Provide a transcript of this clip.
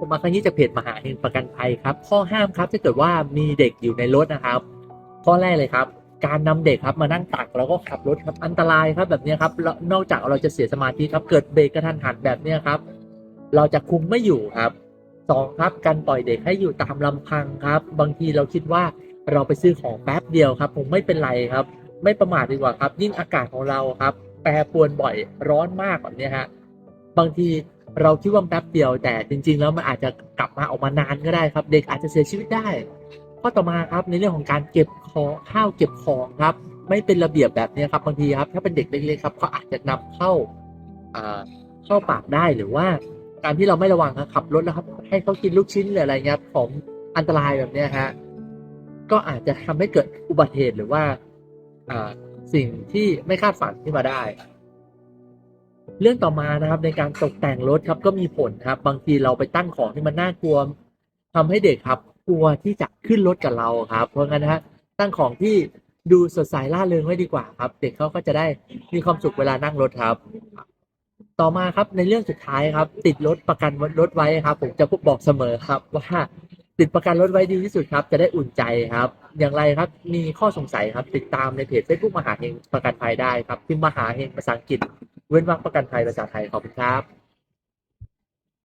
ผมมาครั้งนี้จากเพจมหาเฮงประกันภัยครับ ข้อห้ามครับถ้าเกิดว่ามีเด็กอยู่ในรถนะครับ ข้อแรกเลยครับ การนำเด็กครับมานั่งตักแล้วก็ขับรถครับอันตรายครับแบบนี้ครับแล้วนอกจากเราจะเสียสมาธิครับ เกิดเบรกกระทันหันแบบนี้ครับ เราจะคุมไม่อยู่ครับสองครับการปล่อยเด็กให้อยู่ตามลำพังครับ บางทีเราคิดว่าเราไปซื้อของแป๊บเดียวครับผมไม่เป็นไรครับ ไม่ประมาทดีกว่าครับ ยิ่งอากาศของเราครับ แปรปรวนบ่อยร้อนมากแบบนี้ฮะบางที เราคิดว่าแป๊บเดียวแต่จริง ๆ แล้วมันอาจจะกลับมาออกมานานก็ได้ครับ เด็กอาจจะเสียชีวิตได้ข้อต่อมาครับในเรื่องของการเก็บของข้าวเก็บของครับ ไม่เป็นระเบียบแบบนี้ครับบางทีครับ ถ้าเป็นเด็กเล็กๆครับเขาอาจจะนำเข้าเข้าปากได้หรือว่า การที่เราไม่ระวังครับขับรถแล้วครับ ให้เขากินลูกชิ้นหรืออะไรเงี้ยของอันตรายแบบนี้ฮะก็อาจจะทำให้เกิดอุบัติเหตุหรือว่าอ่าสิ่งที่ไม่คาดฝันขึ้นมาได้ เรื่องต่อมานะครับในการตกแต่งรถครับก็มีผลครับ บางทีเราไปตั้งของที่มันน่ากลัวทำให้เด็กครับ กลัวที่จะขึ้นรถกับเราครับ เพราะงั้นนะฮะตั้งของที่ดูสดใสล่าเริงไว้ดีกว่าครับ เด็กเขาก็จะได้มีความสุขเวลานั่งรถครับ ต่อมาครับในเรื่องสุดท้ายครับ ติดรถประกันรถไว้ครับ ผมจะพูดบอกเสมอครับว่าติดประกันรถไว้ดีที่สุดครับ จะได้อุ่นใจครับ อย่างไรครับมีข้อสงสัยครับ ติดตามในเพจ Facebook มหาเฮงประกันภัยได้ครับพิมพ์มหาเฮงภาษาอังกฤษ เว้นวรรคประกันภัยภาษาไทยขอบคุณครับ